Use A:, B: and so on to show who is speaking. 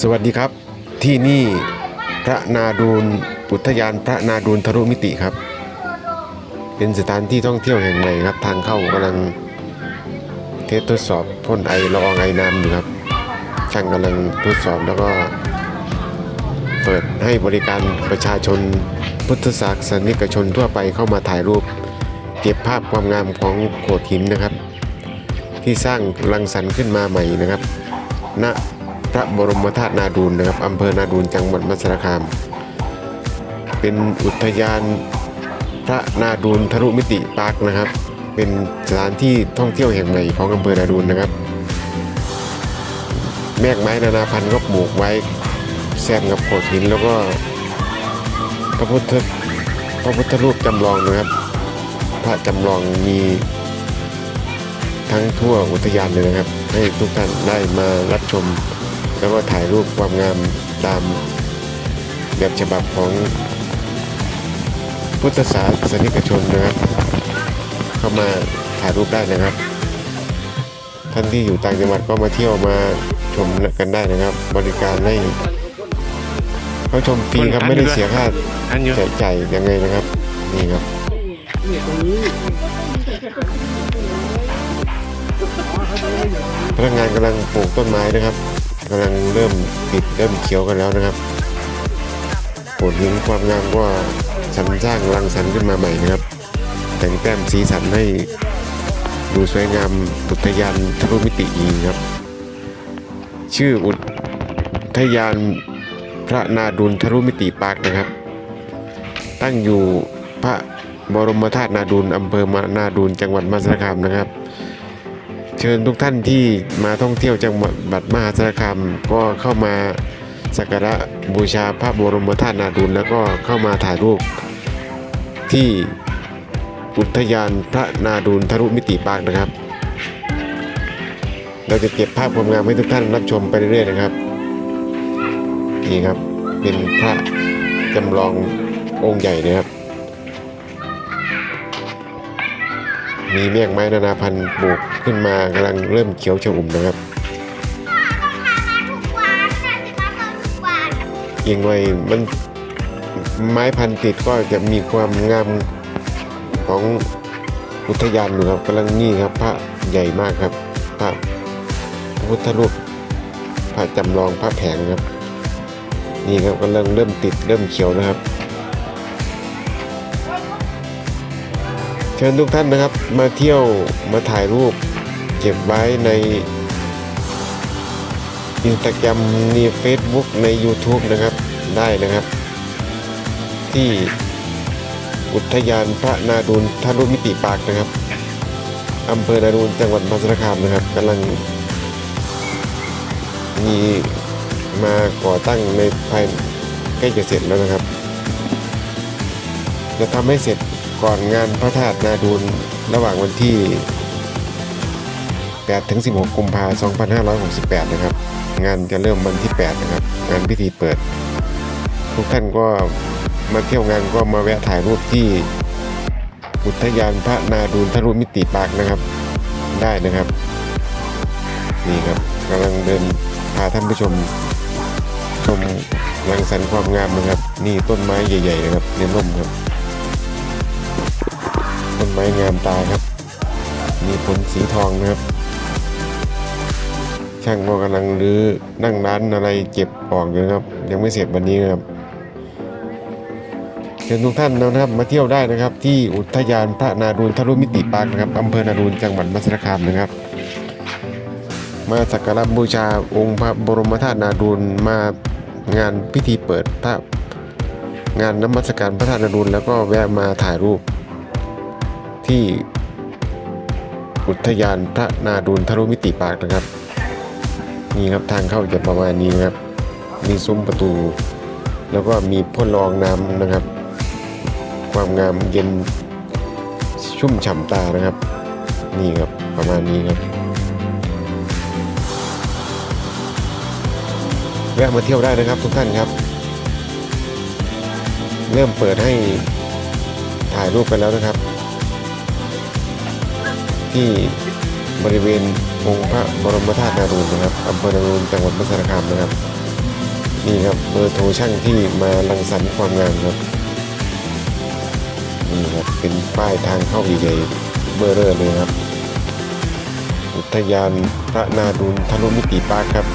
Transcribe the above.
A: สวัสดีครับ ที่นี่พระนาดูลอุทยานพระนาดูลทรุมิติครับ เป็นสถานที่ท่องเที่ยวแห่งใหม่ครับ ทางเข้ากำลังเทสทดสอบพ่นไอละอองไอน้ำอยู่ครับ ช่างกำลังทดสอบแล้วก็ เปิดให้บริการประชาชนพุทธศาสนิกชนทั่วไปเข้ามาถ่ายรูป เก็บภาพความงามของโขดหินนะครับ ที่สร้างรังสรรค์ขึ้นมาใหม่นะครับณ พระบรมธาตุนาดูลนะครับอำเภอนาดูลจังหวัดมหาสารคาม เป็นอุทยานพระนาดูลทรุมิติปาร์คนะครับ เป็นสถานที่ท่องเที่ยวแห่งใหม่ของอำเภอนาดูลนะครับ แมกไม้นานาพันธุ์ก็ปลูกไว้แซมกับโขดหินแล้วก็พระพุทธพระพุทธรูปจำลองนะครับ พระจำลองมีทั้งทั่วอุทยานเลยนะครับ ให้ทุกท่านได้มารับชม แล้วก็ถ่ายรูปความงามตามแบบฉบับของพุทธศาสนิกชนนะครับ เข้ามาถ่ายรูปได้นะครับ ท่านที่อยู่ต่างจังหวัดก็มาเที่ยวมาชมกันได้นะครับ บริการให้เขาชมฟรีครับไม่ได้เสียค่า
B: อันอยู่
A: ใช้จ่ายยังไงนะครับ นี่ครับพนักงานกำลังปลูกต้นไม้นะครับ กำลังเริ่มติดเริ่มเขียวกันแล้วนะครับโขดหินความงามก็สรรสร้างรังสรรค์ขึ้นมาใหม่นะครับ แต่งแต้มสีสันให้ดูสวยงามอุทยานทะลุมิติอีกครับ ชื่ออุทยานพระนาดุลทะลุมิติปาร์คนะครับ ตั้งอยู่พระบรมธาตุนาดูลอำเภอมานาดูลจังหวัดมหาสารคามนะครับ เชิญทุกท่านที่มาท่องเที่ยวจังหวัดมหาสารคามก็เข้ามาสักการะบูชาพระบรมธาตุนาดูลแล้วก็เข้ามาถ่ายรูปที่อุทยานพระนาดูลทรุมิติปาร์คนะครับ เราจะเก็บภาพความงามให้ทุกท่านรับชมไปเรื่อยๆนะครับนี่ครับเป็นพระจำลององค์ใหญ่นะครับ มีเมฆไม้นานาพันธุ์ปลูกขึ้นมากำลังเริ่มเขียวชอุ่มนะครับยิงไว้มันไม้พันธุ์ติดก็จะมีความงามของอุทยานอยู่ครับกำลังนี่ครับ พระใหญ่มากครับ พระพระพุทธรูปพระจำลองพระแผงครับ นี่ครับกำลังเริ่มติดเริ่มเขียวนะครับ ชิญทุกท่านนะครับมาเที่ยวมาถ่ายรูป เก็บไว้ในอินสตาแกรมใน Facebook ใน YouTube นะครับได้นะครับ ที่อุทยานพระนาดูลทารุมิติปาร์คนะครับอำเภอนาดูลจังหวัดมหาสารคามนะครับกำลังมีมาก่อตั้งในภายใกล้จะเสร็จแล้วนะครับ จะทำให้เสร็จ ก่อนงานพระธาตุนาดูลระหว่างวันที่ 8 ถึง 16 กุมภาพันธ์ 2568 นะครับ งานจะเริ่มวันที่ 8 นะครับ งานพิธีเปิด ทุกท่านก็มาเที่ยวงานก็มาแวะถ่ายรูปที่อุทยานพระนาดูลทะลุมิติปาร์คนะครับ ได้นะครับ นี่ครับกำลังเดินพาท่านผู้ชมชมรังสรรค์ความงามนะครับ นี่ต้นไม้ใหญ่ๆนะครับเรียนร่มครับ ต้นไม้งามตาครับ มีผลสีทองนะครับ ช่างก็กำลังรื้อนั่งร้านอะไรเก็บออกอยู่นะครับ ยังไม่เสร็จวันนี้นะครับเชิญทุกท่านนะครับมาเที่ยวได้นะครับ ที่อุทยานพระนาดูลทะลุมิติปาร์คนะครับอำเภอนาดูลจังหวัดมหาสารคามนะครับ มาสักการะบูชาองค์พระบรมธาตุนาดูลมางานพิธีเปิดพระงานน้ำมัสการพระธาตุนาดูลแล้วก็แวะมาถ่ายรูป ที่อุทยานพระนาดูลทะลุมิติปาร์คนะครับ นี่ครับทางเข้าจะประมาณนี้นะครับ มีซุ้มประตู แล้วก็มีพ่นละอองน้ำนะครับ ความงามเย็นชุ่มฉ่ำตานะครับ นี่ครับประมาณนี้ครับแวะมาเที่ยวได้นะครับทุกท่านครับ เริ่มเปิดให้ถ่ายรูปกันแล้วนะครับ ที่บริเวณองค์พระบรมธาตุนาดูลนะครับอำเภอนาดูลจังหวัดมหาสารคามนะครับ นี่ครับเบอร์โทรช่างที่มารังสรรค์ความงามครับนี่ครับเป็นป้ายทางเข้าใหญ่ๆเบอร์เรอร์เลยครับ อุทยานพระนาดูนทะลุมิติปาร์คครับ